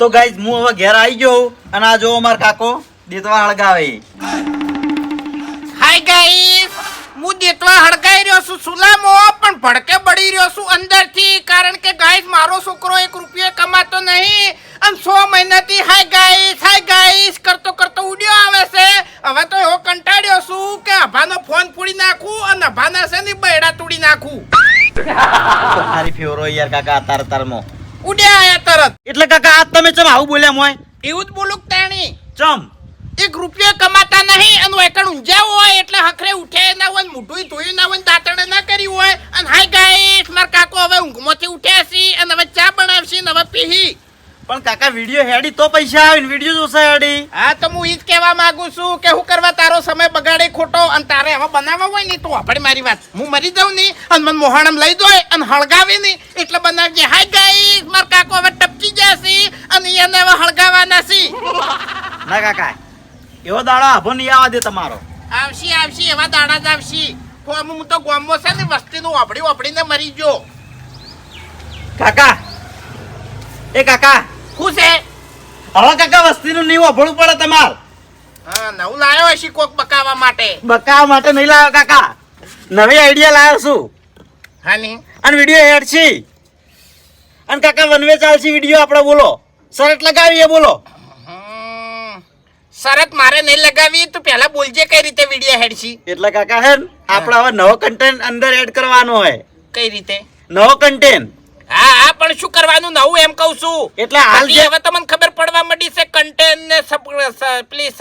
તો ગાઈઝ હું હવે ઘેર આવી ગયો અને આ જો અમાર કાકો દેતવા હળગાવે હાય ગાઈઝ હું દેતવા હળગાઈ રહ્યો છું સુલામો પણ ભડકે બળી રહ્યો છું અંદરથી કારણ કે ગાઈઝ મારો છોકરો એક રૂપિયો કમાતો નહીં. અને સો મહિનાથી હાય ગાઈસ હાય ગાઈસ કરતો કરતો ઉડ્યો આવે છે. હવે તો એવો કંટાળ્યો છું કે અભાનો ફોન ફોડી નાખું અને અભાના છે ને બૈડા તોડી નાખું. મારી ફેવરો યાર કાકા તાર અતારમાં ઉડ્યા આયા તરત. એટલે કાકા આ તમે ચમ આવું બોલ્યા મોય? એવું જ બોલું તાણી. ચમ? એક રૂપિયો કમાતા નહીં અને એકણ ઊંઝા હોય એટલે હખરે ઉઠે ના હોય મોઢું ધોયું ના હોય દાંતણે ના કરી હોય. અને હાય ગાઈસ માર કાકો હવે ઊંઘમાંથી ઉઠ્યા છે અને હવે ચા બનાવશે ને હવે પીહી પણ કાકા વીડિયો હેડી તો પૈસા આવે વીડિયો જોશે હેડી હા તો હું ઈ જ કહેવા માંગુ છું કે હું કરવા તારો સમય બગાડે ખોટો અને તારે હવે બનાવવા હોય ને તો આપણે મારી વાત. હું મરી જાઉં નહીં અને મને મોહાણમ લઈ દોય અને હળગાવી નહીં એટલે બનાવજે. હાય ગાઈસ માર કાકો હવે ટપકી જશે અને એને હવે હળગાવાના છે. ના કાકા એવો દાડો આભો નહીં આવવા દે તમારો. આવશી આવશી એવા દાડા જ આવશી. હું તો ગોમો છે ને વસ્તીનું ઓપડી ઓપડીને મરી ગયો. કાકા એ કાકા શું છે? હવે કાકા વસ્તીનું નહીં વાપરવું પડે તમાર. હા નવું લાવ્યો હશે કોક બકાવા માટે. બકાવા માટે નહીં લાવ્યો કાકા. નવી આઈડિયા લાવ્યો છું. હા ની? અને વીડિયો હેડ છે. અને કાકા વનવે ચાલશે વીડિયો આપણે બોલો. શરત લગાવીએ બોલો. શરત મારે નહીં લગાવી તું પહેલા બોલજે કઈ રીતે વીડિયો છે. એટલે કાકા હે આપણે હવે નવો કન્ટેન્ટ અંદર એડ કરવાનો હોય. કઈ રીતે? નવો કન્ટેન્ટ હા હા પણ શું કરવાનું? નવું એમ કહું છું. એટલે હાલ જે હવે તમને ખબર પડવા મળી છે કન્ટેન્ટ ને પ્લીઝ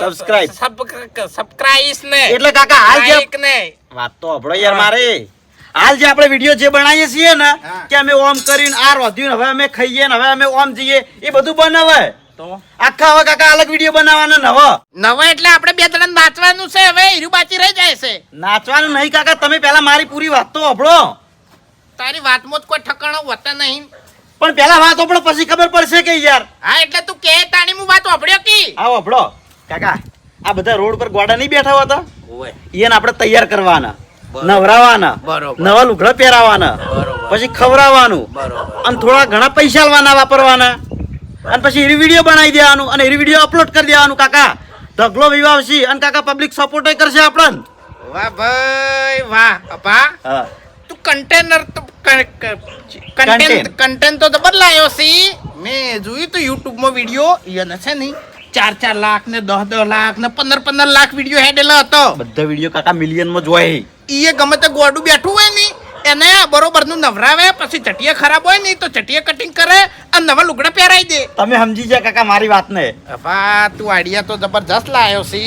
Subscribe. સબસ્ક્રાઇબ ને. એટલે કાકા હાલ જે ને. વાત તો અભળો યાર મારે. હાલ જે આપણે વીડિયો જે બનાવીએ છીએ ને કે અમે ઓમ કરીને આ રોધ્યું હવે અમે ખાઈએ ને હવે અમે ઓમ જઈએ એ બધું બનાવે. આખા હવે કાકા અલગ વીડિયો બનાવવાનો નવો. નવા એટલે આપણે બે ત્રણ નાચવાનું છે હવે હીરું બાકી રહી જાય છે. નાચવાનું નહીં કાકા તમે પહેલા મારી પૂરી વાત તો અભળો. તારી વાતમાં જ કોઈ ઠકાણો હોતા નહીં. પણ પેલા વાત પણ પછી ખબર પડશે કે યાર. હા એટલે તું કે તાણી હું વાત વાપર્યો કી? આવો અભળો કાકા આ બધા રોડ પર ગોડા નહીં બેઠા હોતા? એને આપણે તૈયાર કરવાના નવરાવાના બરોબર. નવા લુગડા પહેરાવાના બરોબર. પછી ખવડાવવાનું બરોબર. અને થોડા ઘણા પૈસા લેવાના વાપરવાના. અને પછી એરી વીડિયો બનાવી દેવાનું અને એરી વીડિયો અપલોડ કરી દેવાનું કાકા. ઢગલો વિવાવશી અને કાકા પબ્લિક સપોર્ટ કરશે આપણને. વાહ ભાઈ વાહ. અપા હા. તું કન્ટેનર તો કન્ટેન્ટ. કન્ટેન્ટ તો બદલાયો છે મેં જોયું તો યુટ્યુબમાં વિડિયો એને છે ને ચાર ચાર લાખ ને દસ દસ લાખ ને પંદર પંદર લાખ વીડિયો હેડેલા હતો. બધા વીડિયો કાકા મિલિયનમાં જોય ઈએ ગમે તે ગોડું બેઠું હોય ને એને બરોબરનું નવરાવે પછી ચટિયા ખરાબ હોય ને તો ચટિયા કટિંગ કરે અને નવા લુગડા પહેરાઈ દે. તમે સમજી જા કાકા મારી વાતને. અપા તું આઈડિયા તો જબરજસ્ત લાયો છે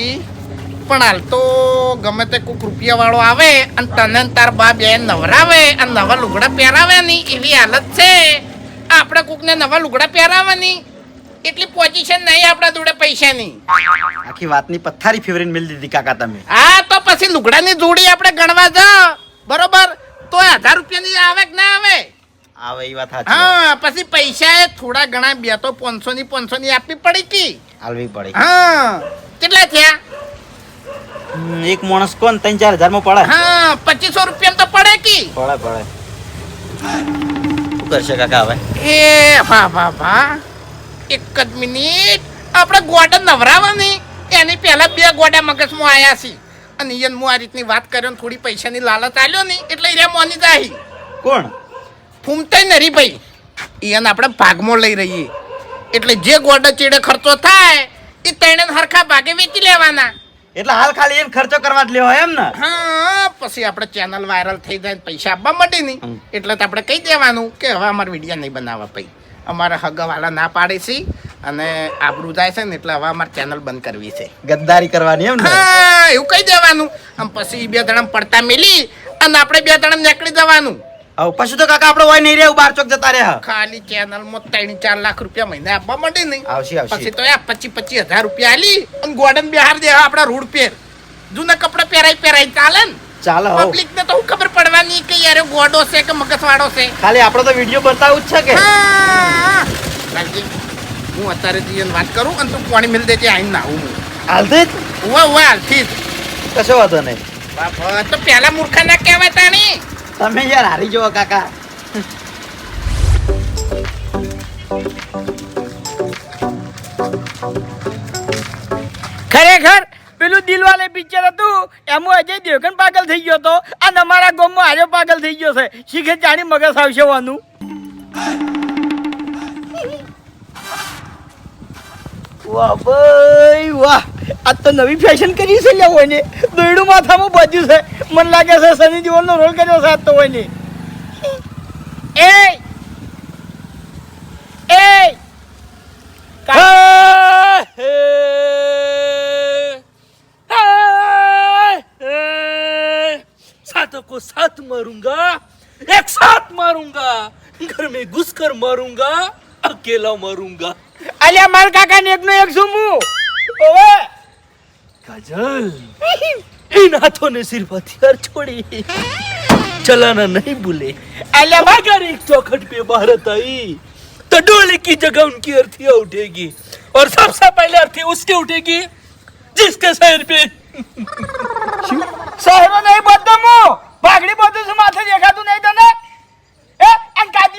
પણ હાલ તો ગમે તે કોઈક રૂપિયા વાળો આવે અને તને તાર બા બે નવરાવે અને નવા લુગડા પહેરાવે ની એવી હાલત છે. આપણે કોકને નવા લુગડા પહેરાવવાની એટલી પોઝિશન નહીં આપણા જોડે પૈસાની. આખી વાતની પથ્થારી ફેવરીને મિલ દીધી કાકા તમે. હા તો પછી લુગડાની જોડી આપણે ગણવા જા. બરોબર? તો હજાર રૂપિયાની આવે કે ના આવે? આવે એ વાત સાચી. હા પછી પૈસા એ થોડા ઘણા બે તો પાંચસો ની પાંચસો ની આપવી પડી કી હાલવી પડી. હા કેટલા થયા? એક માણસ કોણ? ત્રણ ચાર હજારમાં પડે હા પચીસો રૂપિયા તો પડે કી. પડે પડે. શું કરશે કાકા હવે? એ વાહ વાહ વાહ. એક જ મિનિટ. આપણે ગોડા નવરાવાની. એની પહેલા બે ગોડા મગજમાં આયા છે. અને ઈયન હું આ રીતની વાત કર્યો ને થોડી પૈસાની લાલચ આલ્યો ને એટલે રે મોની જાહી. કોણ? ફૂમતાય નરી ભાઈ ઈયન આપણે ભાગમાં લઈ રહીએ. એટલે જે ગોડા ચેડે ખર્ચો થાય એ તેણે હરખા ભાગે વેચી લેવાના. એટલે હાલ ખાલી એમ ખર્ચો કરવા જ લેવો એમ ને? હા પછી આપણે ચેનલ વાયરલ થઈ જાય ને પૈસા આપવા માટે નહીં. એટલે તો આપણે કહી દેવાનું કે હવે અમારે વીડિયો નહીં બનાવવા પઈ અમારે હગવાલા ના પાડે છે અને આબરૂ જાય છે ને એટલે હવે અમારે ચેનલ બંધ કરવી છે. ગદ્દારી કરવાની એમ ને? હા એવું કહી દેવાનું. આમ પછી બે જણા પડતા મેલી અને આપણે બે જણા નીકળી જવાનું. હવે પછી તો કાકા આપણે હોય નહીં રે બાર ચોક જતા રહે ખાલી ચેનલમાં ત્રણ ચાર લાખ રૂપિયા મહિને આપવા માંડે નહીં. આવશે આવશે. પછી તો આ પચીસ પચીસ હજાર રૂપિયા આલી અને ગોર્ડન બિહાર દે આપણા રોડ પેર જૂના કપડા પહેરાય પહેરાય ચાલે ને. ચાલો પબ્લિક ને તો હું ખબર પડવાની કે યાર ગોડો છે કે મગજવાળો છે. ખાલી આપણે તો વીડિયો બતાવું જ છે કે. હું. અત્યારે જીવન વાત કરું અને તું પાણી મિલ દેજે આઈને ના હું. હાલથી જ? ઉવા હાલથી જ. કશો વાંધો નહીં. બાપ તો પેલા મૂર્ખા ના કહેવાય તાણી તમે યાર હારી જુઓ, કાકા. ખરેખર પેલું દિલવાલે પિક્ચર હતું, એમાં અજય દેવગન પાગલ થઈ ગયો હતો. અને અમારા ગામમાં આજે પાગલ થઈ ગયો છે. શીખે જાણી મગજ આવશે વાનું વાહ ભાઈ વાહ આ તો નવી ફેશન કરી છે લ્યા હોય ને દોયડું માથામાં બાજુ છે મને લાગે છે સની દેઓલનો રોલ કર્યો છે આ તો હોય ને એ એ सातों को साथ मारूंगा एक साथ मारूंगा घर में घुस कर मारूंगा अकेला मारूंगा અલ્યા માર કાકા ને એકનો એક છું હું ઓવે काजल इन हाथों ने सिर्फ हथियार छोड़ी चलाना नहीं भूले અલ્યા માર अगर एक चौखट पे भारत आई तो डोले की जगह उनकी अर्थियां उठेगी और सबसे पहले अर्थी उसकी उठेगी जिसके सर पे શહેરો નહીં બધો હું ભાગડી બધું છું માથે દેખાતું નહીં તને એ અને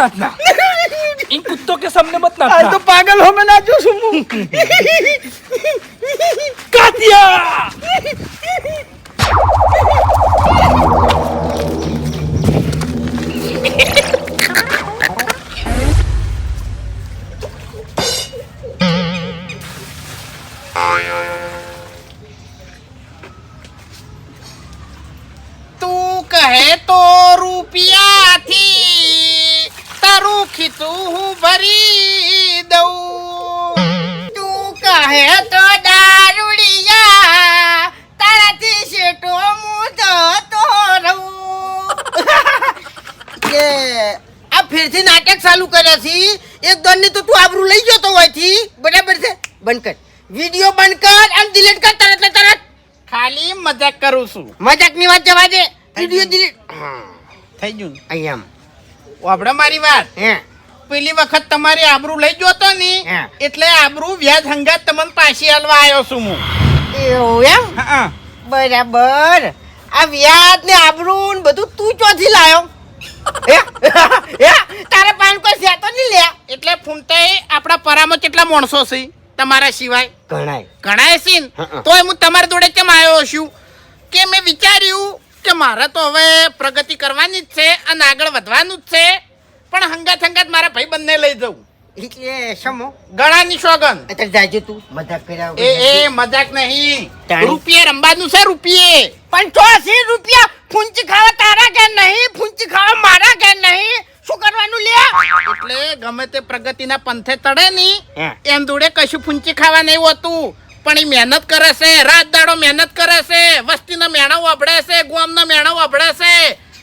नाचना इन कुत्तों के सामने मत नाचना तो पागल हो मैं नाचू सुमू બંધ કર. વિડિયો બંધ કર અને ડિલીટ કર. તરત ને તરત. ખાલી મજાક કરું છું. મજાકની વાત જવા દે. વિડિયો ડિલીટ થઈ ગયું. અહીંયા. આપણે મારી વાત. હે. પેલી વખત તમારી આબરૂ લઈ ગયો તો ને એટલે આબરૂ વ્યાજ હંગાત તમને પાછી હલવા આવ્યો છું હું. એવું એમ? બરાબર. આ વ્યાજ ને આબરૂ ને બધું તું ચોથી લાયો? તારે પાન કોઈ તો નહીં લે એટલે ફૂમતે આપણા પરામાં કેટલા માણસો છે? તમારા સિવાય? ઘણાય ઘણાય સીન? તોય હું તમારા જોડે કેમ આવ્યો છું? કે મેં વિચાર્યું કે મારે તો હવે પ્રગતિ કરવાની જ છે અને આગળ વધવાનું જ છે પણ હંગાત હંગાત મારા ભાઈ બંને લઈ જવું. એટલે સમો ગળાની સોગન અત્યારે જાજો તું મજાક કર્યા એ એ મજાક નહીં. રૂપિયે રમવાનું છે રૂપિયે. પણ તો રૂપિયા ફૂંચી ખાવા તારા કે નહીં ફૂંચી ખાવા મારા કે નહીં. શું કરવાનું લે એટલે ગમે તે પ્રગતિના પંથે તડે ની એમ દુડે કશું ફૂંચી ખાવા નહીં હોતું. પણ એ મહેનત કરે છે રાત દાડો મહેનત કરે છે વસ્તીના મેણા વાપડે છે ગોમના મેણા વાપડે છે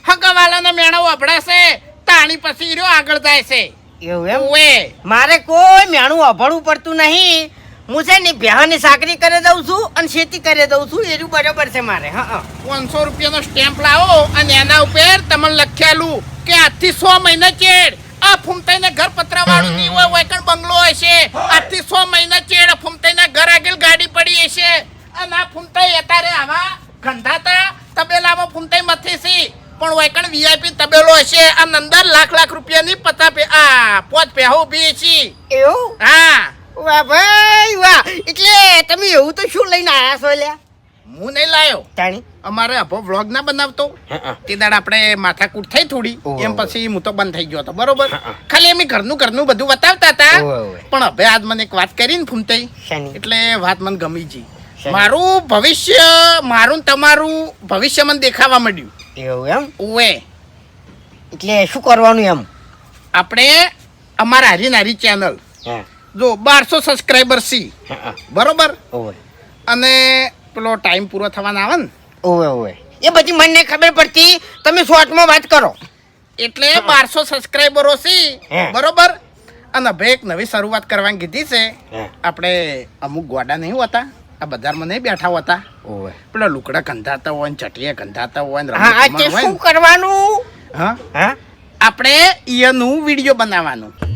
હગવાલાના મેણા વાપડે છે તાણી પછી રહ્યો આગળ જાય છે. એવું એમ? મારે કોઈ મેણું અભળવું પડતું નહીં. હું છે ને બેહાની સાકરી કરી દઉં છું અને ખેતી કરી દઉં છું એનું બરોબર છે મારે હા પાંચસો રૂપિયાનો સ્ટેમ્પ લાવો અને એના ઉપર તમને લખેલું કે આજથી સો મહિના ચેડ આ ફૂમતાઈને ઘર પતરા વાળું નહીં હોય વૈકણ બંગલો હશે આજથી સો મહિના ચેડ ફૂમતાઈના ઘર આગળ ગાડી પડી હશે. અને આ ફૂમતાઈ અત્યારે આવા ગંધાતા તબેલામાં ફૂમતાઈ મથી છે. પણ વૈકણ વીઆઈપી તબેલો હશે. અને અંદર લાખ લાખ રૂપિયાની પતા પે આ પોચ પેહો ઊભી છે એવું? હા. વાહ ભાઈ વાહ. એટલે તમે એવું તો શું લઈને આયા છો લ્યા? હું નહીં લાયો. તાણી. અમારે અભો વ્લોગ ના બનાવતો. તે દાડ આપણે માથાકૂટ થઈ થોડી. એમ પછી હું તો બંધ થઈ ગયો હતો. બરોબર. ખાલી એમ ઘરનું ઘરનું બધું બતાવતા હતા. પણ હવે આજ મને એક વાત કરી ને ફૂમતાઈ? એટલે વાત મને ગમી ગઈ મારું ભવિષ્ય મારું ને તમારું ભવિષ્ય મને દેખાવા માંડ્યું. એવું એમ? ઓએ એટલે શું કરવાનું એમ? આપણે અમારા હારી નારી ચેનલ હા. જો બારસો સબસ્ક્રાઈબર સી. બરોબર? અને પેલો ટાઈમ પૂરો થવાનો આવે ને? ઓવે ઓવે. એ બધી મને ખબર પડતી તમે શોર્ટમાં વાત કરો. એટલે બારસો સબસ્ક્રાઈબરો સી. બરોબર? અને ભાઈ એક નવી શરૂઆત કરવાની કીધી છે. આપણે અમુક ગોડા નહીં હોતા. આ બજારમાં નહીં બેઠા હોતા. ઓવે. પેલા લુકડા કંધાતા હોય ને ચટિયા કંધાતા હોય ને શું કરવાનું? હા? હા? આપણે ઈયનું વીડિયો બનાવવાનું.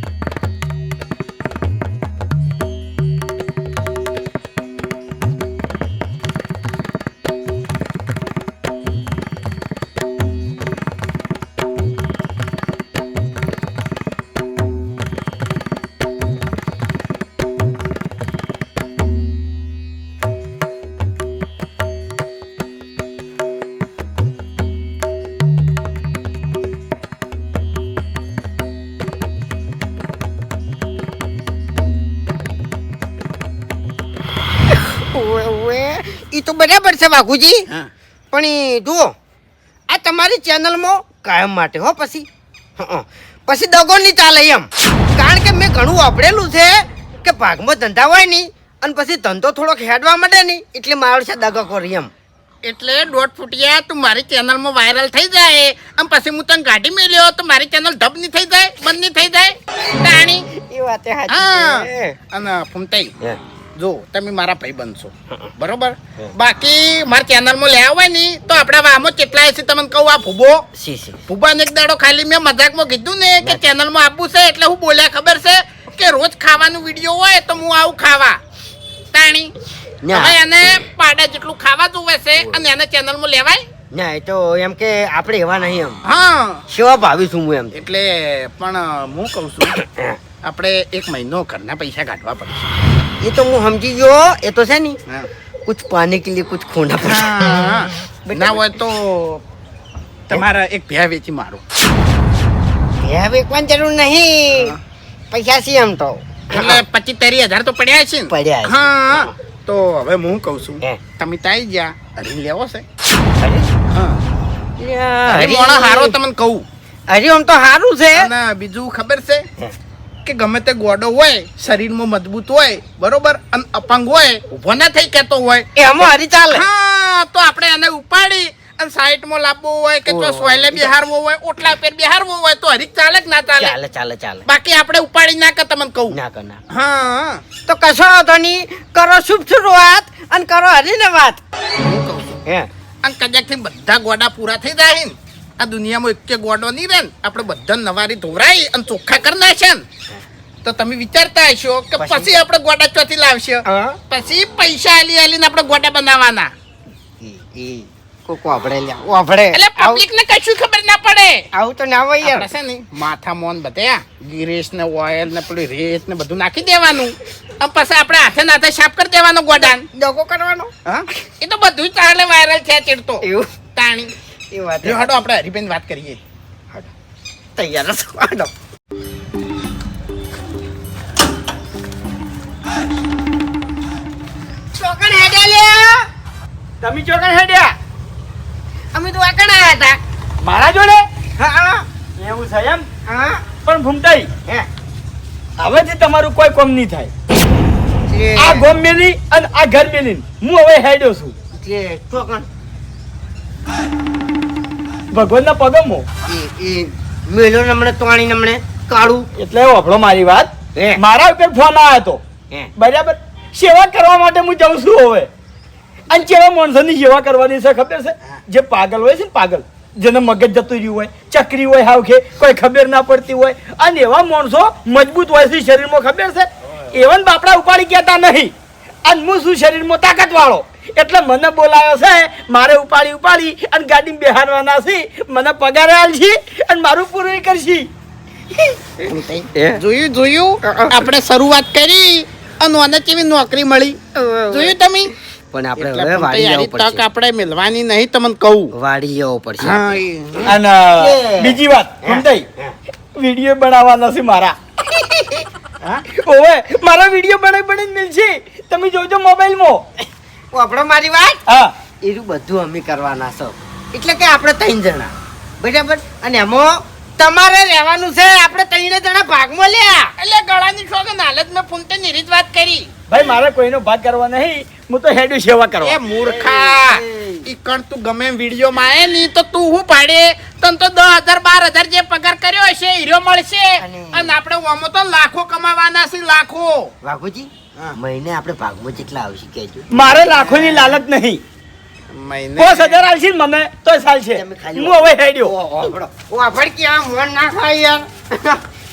ઈ તો બરાબર છે વાઘુજી હા. પણ ઈ જુઓ આ તમારી ચેનલમાં કાયમ માટે હો પછી. હં. પછી દગો નહીં ચાલે એમ. કારણ કે મેં ઘણું વાપરેલું છે કે ભાગમાં ધંધા હોય નહીં અને પછી ધંધો થોડોક હેડવા માંડે નહીં એટલે મારો છે દગો કરી એમ. એટલે દોઢ ફૂટિયા તું મારી ચેનલમાં વાયરલ થઈ જાય અને પછી હું તને ગાડી મેલ્યો તો મારી ચેનલ ધબ નહીં થઈ જાય બંધ નહીં થઈ જાય. તાણી એ વાત એ હા. અને ફૂમતાઈ. જો તમે મારા ભાઈ બનશો બરોબર? બાકી મારી ચેનલમાં લેવા હોય ને તો આપણા વામો કેટલાય છે તમને કહું? આ ભૂબો? સી સી ભૂબાને એક દાડો ખાલી મેં મજાકમાં કીધું ને કે ચેનલમાં આપવું છે એટલે હું બોલ્યા ખબર છે કે રોજ ખાવાનું વીડિયો હોય તો હું આવું ખાવા. તાણી. હવે એને પાડા જેટલું ખાવા જોવે છે અને એને ચેનલમાં લેવાય? ના એ તો એમ કે આપણે એવા નહીં એમ. હા. સેવા ભાવી છું હું એમ. એટલે પણ હું કહું છું આપણે એક મહિનો ઘરના પૈસા કાઢવા પડશે. એ તો હું સમજી ગયો એ તો છે ને. કુછ પાને કે લીએ કુછ ખોના પડશે હા. ના હોય તો તમારા એક ભ્યા વેચી મારો એ વેચવાની જરૂર નહીં પૈસા છે એમ તો એટલે પચીસ ત્રીસ હજાર તો પડ્યા છે પડ્યા હા તો હવે હું કહું છું તમે તાઈ ગયા હરી લેવો છે. હરી? મોણા હારો તમને કહું. હરી આમ તો સારું છે. અને બીજું ખબર છે. કે ગમે તે ગોડો હોય શરીરમાં મજબૂત હોય બરોબર અને અપંગ હોય ઊભો ના થઈ કેતો હોય. એમાં હરી ચાલે. હા તો આપણે એને ઉપાડી અને સાઈડમાં લાવવો હોય કે જો સોયલે બિહારવો હોય ઓટલા પેર બિહારવો હોય તો હરી ચાલે કે ના ચાલે? ચાલે ચાલે ચાલે. બાકી આપણે ઉપાડી ના કે તમને કહું. ના કર ના હા. તો કશો વાંધો નહીં કરો શુભ શરૂઆત અને કરો હરીને વાત. હું કહું છું. હે. અને કદાચથી બધા ગોડા પૂરા થઈ જાય ને આ દુનિયામાં એક ગોડો નહીં રહે આપણે બધા નવારી ધોરાઈ અને ચોખ્ખા કરી નાખે ને. તો તમે વિચારતા હશો કે પછી? આપણે ગોડા ચોથી લાવશે? પછી પૈસા આલી આલીને આપણે ગોડા બનાવવાના. નાખી દેવાનું. પછી આપણે હાથે નાથે સાફ કરી દેવાનો ગોડાન. દગો કરવાનો? એ તો બધું જ ચાલે વાયરલ છે ચીડતો. એવું? તાણી. એ વાત આપણે હરિબેન વાત કરીએ. તૈયાર હેડ્યા લ્યા તમે ચોકન હેડ્યા? અમે તો વાકણ આયા હતા. મારા જોડે? હા. હા એવું છે એમ? હા. પણ ભૂમતાઈ હે. હવેથી તમારું કોઈ કામ નહીં થાય. આ ગોમ મેલી અને આ ઘર મેલી હું હવે હેડ્યો છું. જે ભગવાનના પગમો. એ મેલો નમણે તોણી નમણે કાળું. એટલે વાપરો મારી વાત. મારા ઉપર ફોન આવ્યો હતો. બરાબર? સેવા કરવા માટે હું જાઉં છું હવે. અને કેવા માણસોની સેવા કરવાની છે ખબર છે? જે પાગલ હોય છે ને પાગલ જેને મગજ જતું રહ્યું હોય ચકરી હોય હાવ કે કોઈ ખબર ના પડતી હોય. અને એવા માણસો મજબૂત હોય છે શરીરમાં ખબર છે? એવન બાપડા ઉપાડી કહેતા નહીં. અને હું શું શરીરમાં તાકાત વાળો એટલે મને બોલાયો છે મારે ઉપાડી ઉપાડી અને ગાડી બેહારવાના છે. મને પગાર આલ છે અને મારું પૂરું કરશી. જોયું જોયું? આપણે શરૂઆત કરી. અને મને કેવી નોકરી મળી? જોયું તમે? પણ આપણે હવે વાડી જવું પડશે. તક આપણે મિલવાની નહીં તમને કહું. વાડી જવું પડશે. હા અને બીજી વાત સમજાઈ વીડિયો બનાવવાના છે મારા. ઓવે મારા વીડિયો બનાવી બનાવી મિલશે. તમે જોજો મોબાઈલમાં. આપણો મારી વાત? હા. એનું બધું અમે કરવાના છો. એટલે કે આપણે ત્રણ જણા. બરાબર? અને એમાં તમારે રહેવાનું છે. આપણે ત્રણે જણા ભાગમાં લ્યા. એટલે ગળાની શોખન હાલત મેં ફોન નીરી નિરીત વાત કરી. ભાઈ મારે કોઈનો ભાગ કરવા નહીં. હું તો હેડ્યું સેવા કરવા. એ મૂર્ખા. ઈકણ તું ગમે એમ વિડીયોમાં આવે ની તો તું હું પાડે? તને તો દસ હજાર બાર હજાર જે પગાર કર્યો હશે હીરો મળશે. અને- અને આપણે ઓમો તો લાખો કમાવાના છે લાખો. વાઘુજી મહિને આપણે ભાગમાં કેટલા આવશે કેજો મારે લાખોની લાલચ નહીં. પાંચ હજાર આવશે ને મને તો ચાલશે. હું હવે હેડ્યો. ઓફડ કે આમ મન ના ખાય યાર.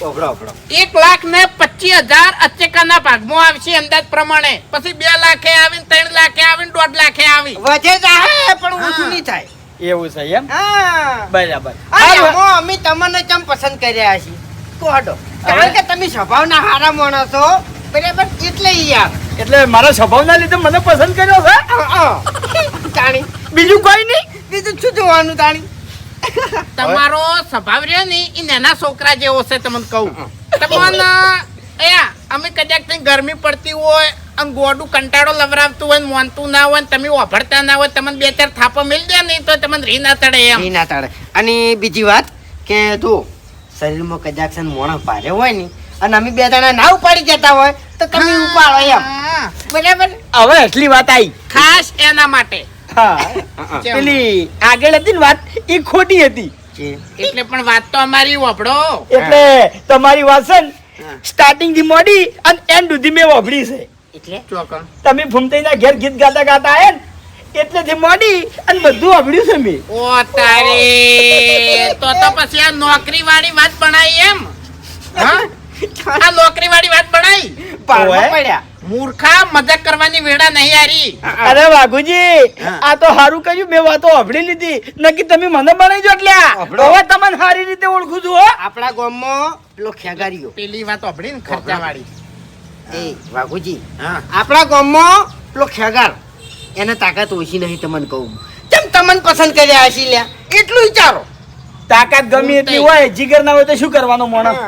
ઓફડો ઓફડો એક લાખ ને પચીસ હજાર અચેકાના ભાગમાં આવશે અંદાજ પ્રમાણે. પછી બે લાખે આવીને ત્રણ લાખે આવીને દોઢ લાખે આવી. વધે જાય પણ ઓછું. નહીં થાય. એવું છે એમ? હા. બરાબર. અમે તમને કેમ પસંદ કર્યા છીએ કોડો કારણ કે તમે સ્વભાવના હારા માણસ છો બરાબર? એટલે યાર. એટલે મારા સ્વભાવના લીધે મને પસંદ કર્યો છે. તાણી? બીજું કોઈ નહીં? બીજું શું જોવાનું તાણી? તમારો સ્વભાવ રહ્યો ને એ નાના છોકરા જેવો છે તમને કહું. તમને અયા અમે કદાચ ગરમી પડતી હોય અને ગોડું કંટાળો લવરાવતું હોય મોનતું ના હોય તમે વાપરતા ના હોય તમને બે ચાર થાપો મળી દે નહીં તો તમને રી ના તળે એમ. રી ના તાળે. અને બીજી વાત કે જો શરીરમાં કદાચ છે ને ભારે હોય ને અને અમે બે જણા ના ઉપાડી જતા હોય તો તમે ઉપાડો એમ. બરાબર. હવે એટલી વાત આવી ખાસ એના માટે. હા. પેલી આગળ હતી ને વાત એ ખોટી હતી. એટલે પણ વાત તો અમારી વાપડો એટલે તમારી વાત છે ને સ્ટાર્ટિંગથી મોડી અને એન્ડ સુધી મેં વાપરી છે. એટલે? તમે તમે ફૂમતાઈના ઘેર ગીત ગાતા ગાતા આયા ને એટલે જે મોડી અને બધું વાપર્યું છે મેં. ઓ તારે તો તો પછી આ નોકરી વાળી વાત બનાવી એમ? હા? આ નોકરી વાળી વાત બનાવી પારમાં પડ્યા. મૂર્ખા મજાક કરવાની વેળા નહીં હારી. અરે વાઘુજી આ તો સારું કર્યું મેં વાતો વાપરી લીધી. નક્કી તમે મને બનાવી એટલે. હવે તમને સારી રીતે ઓળખું છું આપણા ગામમાં પેલો ખેગારીઓ. પેલી વાત સાંભળી ને ખર્ચા વાળી એ વાઘુજી આપણા ગામમાં પેલો ખેગાર એને તાકાત ઓછી નહીં તમને કહું. કેમ તમને પસંદ કર્યા હશે લ્યા? એટલું વિચારો. તાકાત ગમે એટલી હોય જીગર ના હોય તો શું કરવાનો માણસ?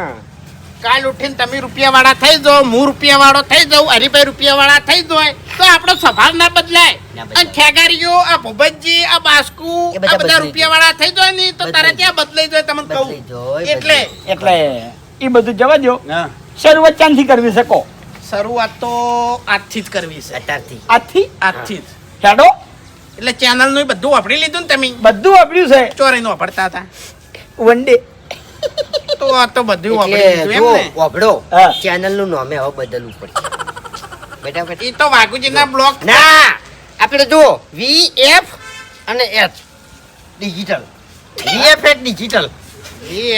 કાલ ઉઠીને તમે રૂપિયા વાળા થઈ જાઓ હું રૂપિયા વાળો થઈ જાઉં હરિભાઈ રૂપિયા વાળા થઈ જાય તો આપણો સ્વભાવ ના બદલાય. અને ખેગારીઓ આ ભૂપતજી આ બાસ્કુ આ બધા રૂપિયા વાળા થઈ જાય ને તો તારે ત્યાં બદલાઈ જાય તમને કહું? એટલે એટલે એ બધું જવા દો શરૂઆત ચાંદથી કરવી શકો શરૂઆત તો આજથી જ કરવી છે. અત્યારથી. આજથી? આજથી જ. હેડો. એટલે ચેનલનું બધું વાપરી લીધું ને તમે? બધું વાપર્યું છે. ચોરી નું વાપરતા હતા. One day. તો આ તો બધું વાપરી જો એમ વાપડો ચેનલનું નામે હવે બદલવું પડશે. બેટા એ તો વાઘુજી ના બ્લોક ના! આપણે જો વી એફ અને H digital V F H digital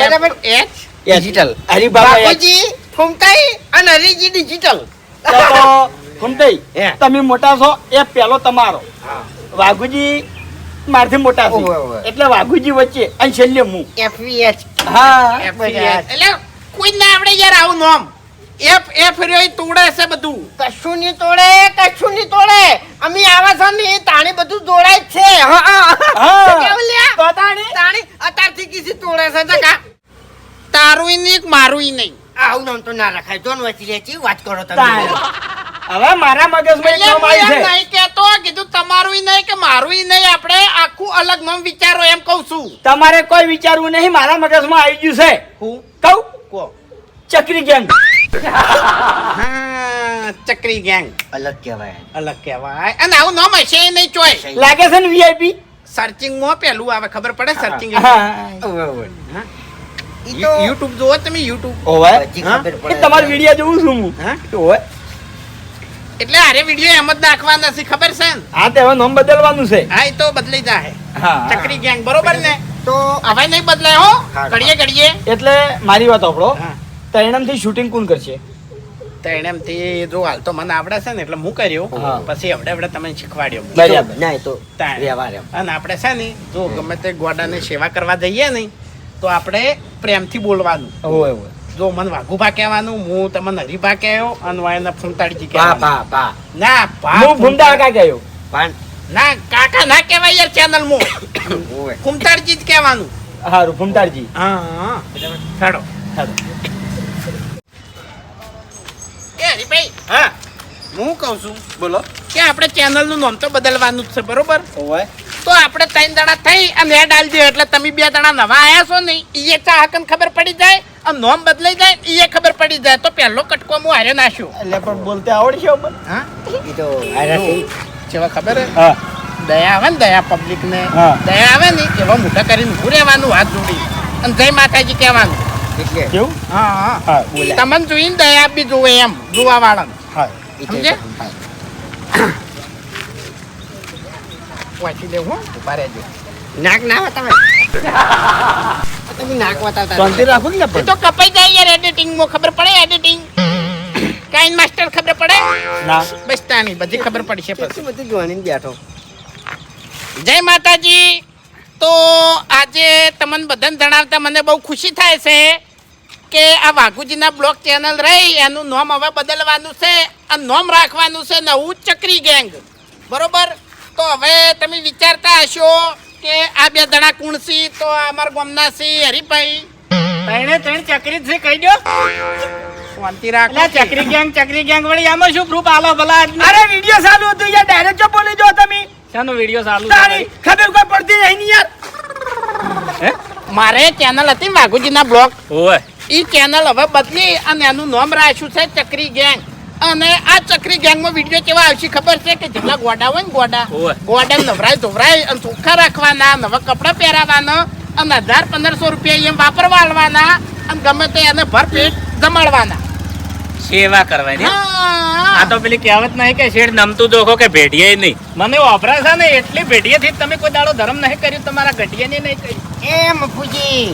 બરાબર એચ ડિજિટલ હરિબાબા એક. બાપુજી ફૂમતાઈ અને હરીજી ડિજિટલ તો તો તમે મોટા છો એ પેલો તમારો. વાઘુજી મારથી મોટા છે એટલે વાઘુજી વચ્ચે અને છેલ્લે હું એફવીએચ હા એટલે કોઈ ના આવડે યાર આવું નામ. એફ એફ રહ્યો તોડે છે બધું. કશું નહીં તોડે કશું નહીં તોડે. અમે આવા છો ને તાણી બધું જોડાય જ છે. હા હા હા. કેવું લ્યા? તો તાણી? તાણી અત્યારથી કીધી તોડે છે. જગા તારું નહીં મારું નહીં. આવું નામ તો ના રખાય. જોન વચ્ચે વાત કરો તમે. હવે મારા મગજમાં એક નામ આવી છે નહીં કેતો કીધું તમારું નહીં કે મારું નહીં આપણે આખું અલગ મમ વિચારો એમ કહું છું. તમારે કોઈ વિચારવું નહીં મારા મગજમાં આવી ગયું છે. હું? કહું? કો ચક્રી ગેંગ. ચક્રી ગેંગ. અલગ કહેવાય. અલગ કહેવાય. અને આવું નામ હશે નહીં ચોય. લાગે છે ને વીઆઈપી સર્ચિંગમાં પેલું આવે ખબર પડે? સર્ચિંગ યુટ્યુબ જોવો તમે યુટ્યુબ તમારો વીડિયો જોઉં છું હું. હા? ઓવે. એટલે આરે વીડિયો એમ જ નાખવાના છે ખબર છે ને? હા તે હવે નામ બદલવાનું છે. હા એ તો બદલાઈ જાય. હા ચક્રી ગેંગ બરોબર ને? તો હવે નહીં બદલાય હો. ઘડીએ ઘડીએ. એટલે મારી વાત આપણો. તૈણમથી શૂટિંગ કોણ કરશે? તો થી જો હાલ તો મને આવડે છે ને એટલે હું કર્યું. પછી આવડે આવડે તમે શીખવાડ્યો. બરાબર. ના તો વ્યવહાર અને આપણે છે ને જો ગમે તે ગોડાને સેવા કરવા જઈએ ને તો આપણે પ્રેમથી બોલવાનું. હોય ઓવે જો મને વાઘુભા કહેવાનું હું તમને હરીભા કહેયો અને વાયને ફૂંટાડજી ભા કહેવાનું. પા ભા ના પા હું ભૂમતા કા ગયો? પણ ના કાકા ના કહેવાય યાર ચેનલમાં ફૂંટાડજી જ કહેવાનું. હારું ભૂમતારજી હા હા. છાડો છાડો એ હરીભાઈ હા. હું કહું છું બોલો. કે આપણે ચેનલનું નામ તો બદલવાનું જ છે બરોબર? ઓવે તો આપણે ત્રણ દણા થઈ અને હેડ આલી દે એટલે તમે બે દણા નવા આયા છો ને એ ચાહકન ખબર પડી જાય અને નોમ બદલાઈ જાય એ ખબર પડી જાય. તો પહેલો કટકો હું હારે નાખ્યો. એટલે પણ બોલતે આવડશે હા ઈ તો જેવા ખબર હે? હા. દયા આવે ને દયા પબ્લિક ને. દયા આવે ને એવા મોટા કરીને ઊભું રહેવાનું હાથ જોડી અને જય માતાજી કહેવાનું. એટલે? કેવું? હા હા. તમને જોઈને દયા બી જોવે એમ જોવા વાળા હા. સમજે વાંચી લેવું હો ઊભા રહેજો. નાક ના તમે તમે નાક વાતાવતા શાંતિ રાખો ને પણ? તો કપાઈ જાય યાર એડિટિંગમાં ખબર પડે એડિટિંગ કાઈન માસ્ટર ખબર પડે? ના. બસ તાની બધી ખબર પડશે પછી. પછી બધું જોઈને બેઠો. જય માતાજી. તો આજે તમને બધાને જણાવતા મને બહુ ખુશી થાય છે કે આ વાઘુજીના બ્લોગ ચેનલ રહી એનું નામ હવે બદલવાનું છે આ નામ રાખવાનું છે નવું ચક્રી ગેંગ. બરોબર? તો હવે તમે વિચારતા હશો કે આ બે દણા કુણસી તો આ અમારા ગામના સી હરીભાઈ. ત્રણે ત્રણ ચકરી છે કહી દો શાંતિ રાખ. ચકરી ગેંગ ચકરી ગેંગ વળી આમાં શું પ્રૂફ આલો ભલા? અરે વિડિયો ચાલુ હતું યાર ડાયરેક્ટ જો બોલી જો તમે. શાનો વીડિયો ચાલુ તારી ખબર કોઈ પડતી નહીં ને યાર. મારે ચેનલ હતી ને વાઘુજીના બ્લોગ. ઓય ઈ ચેનલ હવે બદલી અને એનું નામ રાખ્યું છે ચક્રી ગેંગ. અને આ ચક્રી ગેંગમાં વીડિયો કેવા આવશે ખબર છે કે જેટલા ગોડા હોય ને ગોડા. ગોડા નવરાય ધોવરાય અને ચોખ્ખા રાખવાના નવા કપડાં પહેરાવાના અને હજાર પંદરસો રૂપિયા એમ વાપરવા આલવાના અને ગમે તે એને ભરપેટ જમાડવાના. સેવા કરવાની. આ તો પેલી કહેવત નહીં કે શેઠ નમતું દોખો કે ભેટીએ નહીં. મને વાપરા છે ને એટલી ભેટીએથી જ તમે કોઈ દાડો ધર્મ નહીં કર્યું તમારા ઘટીએ નહીં કર્યું. એમ મફુજી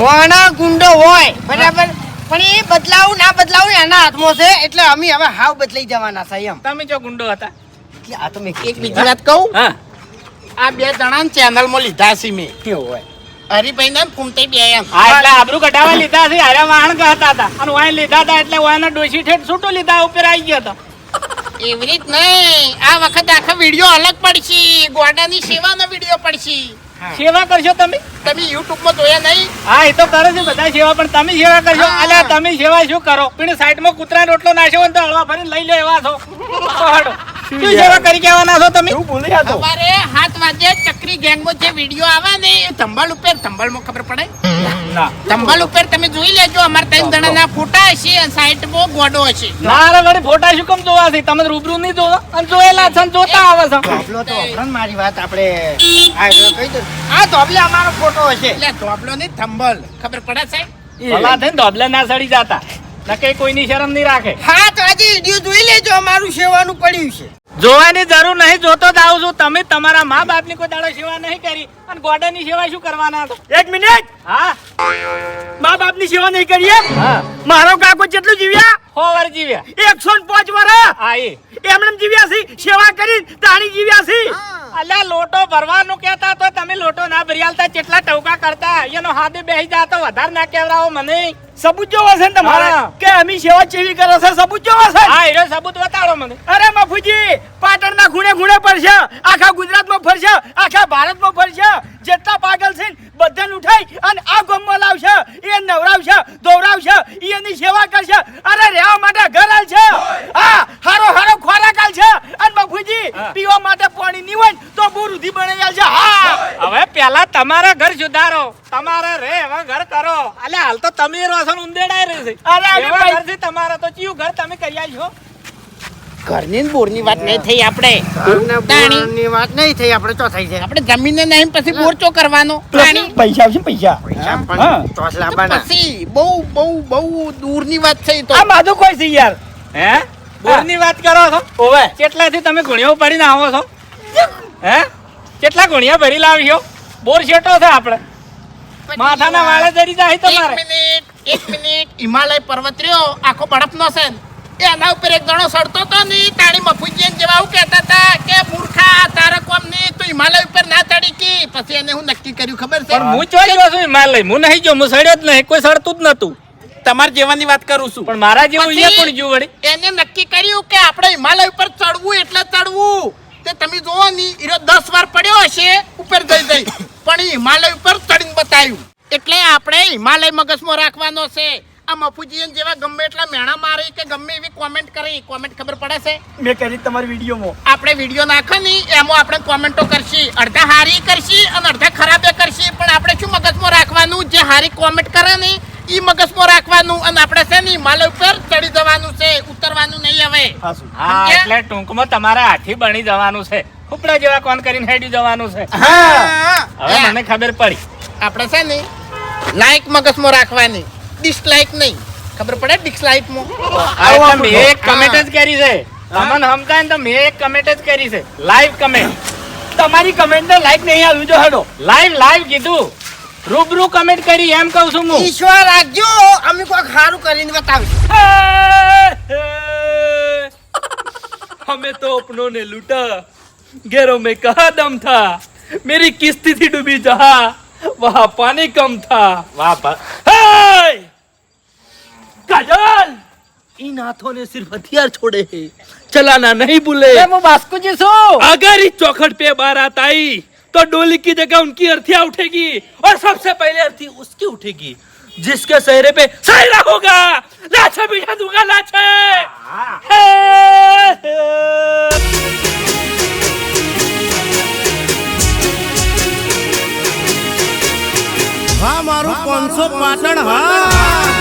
મોણા ગુંડો હોય બરાબર? પણ એ બદલાવું ના બદલાવું એના હાથમાં છે એટલે અમે હવે હાવ બદલાઈ જવાના છે એમ. તમે જો ગુંડો હતા. એટલે આ તો મેં એક બીજી વાત કહું? હા. આ બે જણા ચેનલમાં લીધા છે મેં. કેવું હોય? હરિભાઈ ને ફૂમતે બે એમ. હા એટલે આબરૂ કઢાવા લીધા છે હારે વાહણ કહેતા હતા. અને વાય લીધા હતા એટલે વાયના ઠેઠ છૂટું લીધા ઉપર આવી ગયો હતો એવી રીત નહીં આ વખત આખો વીડિયો અલગ પડશે. ગોડાની સેવાનો વીડિયો પડશે. સેવા કરશો તમે? તમે યુટ્યુબમાં જોયા નહીં? હા એ તો કરે છે બધા સેવા પણ તમે સેવા કરશો. હા. અલ્યા તમે સેવા શું કરો? પણ સાઈડમાં કૂતરા રોટલો નાખ્યો હોય ને તો હળવા ફરીને લઈ લો એવા છો. શું સેવા કરી કહેવાના છો તમે? એવું ભૂલી આ અમારે હાથ વાગે ચક્રી ગેંગમાં જે વિડિયો આવે ને એ ધંબાલ ઉપર ધંબાલમાં ખબર પડે? ના. ધંબાલ ઉપર તમે જોઈ લેજો અમાર ત્રણ જણાના ફોટા હશે અને સાઈડમાં ગોડો હશે. ના. વળી ફોટા શું કેમ જોવા છે? તમે રૂબરૂ નહીં જોવો. અને જોયેલા છે જોતા આવે છે. ધોબલો તો અફરન મારી વાત આપણે આ તો કહી દો આ ધોબલે અમારો ફોટો હશે. એટલે ધોબલો નહીં થંબલ ખબર પડે છે ભલા થઈને ધોબલે ના સડી જતા. નકે કોઈની શરમ નહીં રાખે. હા તો આજે વિડિયો જોઈ લેજો અમારું સેવાનું પડ્યું છે. જોવાની જરૂર નહીં જોતો જ આવું છું. તમે તમારા મા બાપની કોઈ દાડો સેવા નહીં કરી. અને ગોડાની સેવા શું કરવાના એક મિનિટ. હા? મા બાપની સેવા નહીં કરીએ? મારો કાકો કેટલું જીવ્યા? હો વાર જીવ્યા. એકસો ને પાંચ વર્ષ હા એ. એમને જીવ્યા છે સેવા કરી તાણી જીવ્યા છે. અલ્યા લોટો ભરવાનું કહેતા તો તમે લોટો ના ભરી આલતા કેટલા ટવકા કરતા એનો હાથે બેસી જાતો વધારે ના કેવડાવો મને. સબૂત જોવો છે ને તમારે? કે અમે સેવા ચેવી કરો છે? સબૂત જોવો છે હા એનો સબૂત બતાડો મને. અરે મફુજી પાટણના ખૂણે ખૂણે ફરશે આખા ગુજરાતમાં ફરશે આખા ભારતમાં ફરશે. જેટલા પાગલ છે બધાને ઉઠાઈ અને આ ગામમાં લાવશે એ નવરાવશે દોવરાવશે એની સેવા કરશે. અરે રહેવા માટે ઘર આલ છે. હા હારો હારો ખોરાક આલ છે. અને મફુજી પીવા માટે પાણી નહીં હોય તો બુરુધી બની આલ છે હા. હવે પેલા તમારા ઘર સુધારો તમારે રે હવે ઘર કરો. અલ્યા હાલ તો તમે રહો છો ઉંદેડાય રહે છે. અરે ઘર છે તમારા તો ચિયું ઘર તમે કરી આલ્યો ઘરની ને બોરની વાત નહીં થઈ આપણે. તાણી. વાત નહીં થઈ આપણે ચો થઈ જાય. આપણે જમીન નહીં પછી બોર ચો કરવાનો. પ્રાણી પૈસા આવશે પૈસા? ચોસ લાવવાના. પછી બહુ બહુ બહુ દૂરની વાત થઈ તો. આ માધુ કોઈ છે યાર? હે? બોરની વાત કરો છો? ઓવે. કેટલાથી તમે ગુણિયો ભરીને આવો છો? હે? કેટલા ગુણિયા ભરી લાવ્યો? બોર શેટો છે આપણે. માથાના વાળે જરી જાય એક તમારે. મિનિટ એક મિનિટ. હિમાલય પર્વત રહ્યો. આખો બરફનો છે ને. એ એના ઉપર એક જણો સડતો તો ને તાણી મફુજી જેવા આવું કહેતા હતા કે મૂર્ખા તારા કોમ નહીં તું હિમાલય ઉપર ના ચડી કી પછી એને હું નક્કી કર્યું ખબર છે? પણ હું ચોરી છું હિમાલય હું નહીં જો હું સડ્યો જ નહીં કોઈ સડતું જ નતું તમાર જેવાની વાત કરું છું. પણ મારા જેવું અહીંયા કોણ જોયું વળી? એને નક્કી કર્યું કે આપણે હિમાલય ઉપર ચડવું એટલે ચડવું. તે તમે જોવો ની ઈરો દસ વાર પડ્યો હશે ઉપર જઈ જઈ. પણ હિમાલય ઉપર ચડીને બતાવ્યું. એટલે આપણે હિમાલય મગજમાં રાખવાનો છે. આ મફુજી જેવા ગમે એટલા મેણા મારે કે ગમે એવી કોમેન્ટ કરે. કોમેન્ટ ખબર પડે છે? મેં કરી તમારી વિડીયોમાં. આપણે વીડિયો નાખો ની એમાં આપણે કોમેન્ટો કરશી. અડધા હારી કરશી અને અડધા ખરાબે કરશી. પણ આપણે શું મગજમાં રાખવાનું? જે હારી કોમેન્ટ કરે ને ઈ મગજમાં રાખવાનું. અને આપણે છે ને હિમાલય ઉપર ચડી જવાનું છે. ઉતરવાનું નહીં હવે. હા? એટલે ટૂંકમાં તમારે હાથી બની જવાનું છે. ઉપડા જેવા કોણ કરીને હેડી જવાનું છે? હા. હવે મને ખબર પડી. આપણે છે ને લાઈક મગજમાં રાખવાની. ડિસલાઇક નહીં. ખબર પડે ડિસલાઇકમાં આવો મેં એક કમેન્ટ જ કરી છે. તમને સમજાય તો મેં એક કમેન્ટ જ કરી છે. લાઈવ કમેન્ટ તમારી કમેન્ટ ને લાઈક નહીં આવ્યું જો હેડો. લાઈવ લાઈવ કીધું. રૂબરૂ કમેન્ટ કરી એમ કહું છું હું. ઈશ્વર રાખજો. અમે કોઈક સારું કરીને બતાવશું. અમે તો અપનો ને લૂટા. ગેરો મેં કહા દમ થા. મેરી કિસ્તી થી ડૂબી જહા. વાહ પાણી કમ થા. વાહ काजल इन हाथों ने सिर्फ हथियार छोड़े हैं चलाना नहीं भूले હું બાસ્કુજી છું अगर इस चौखट पे बारात आई तो डोली की जगह उनकी अर्थियां उठेगी और सबसे पहले अर्थी उसकी उठेगी जिसके चेहरे पे सहरा होगा लाछा बिठा दूंगा लाछे હા મારું પાંચસો પાટણ હા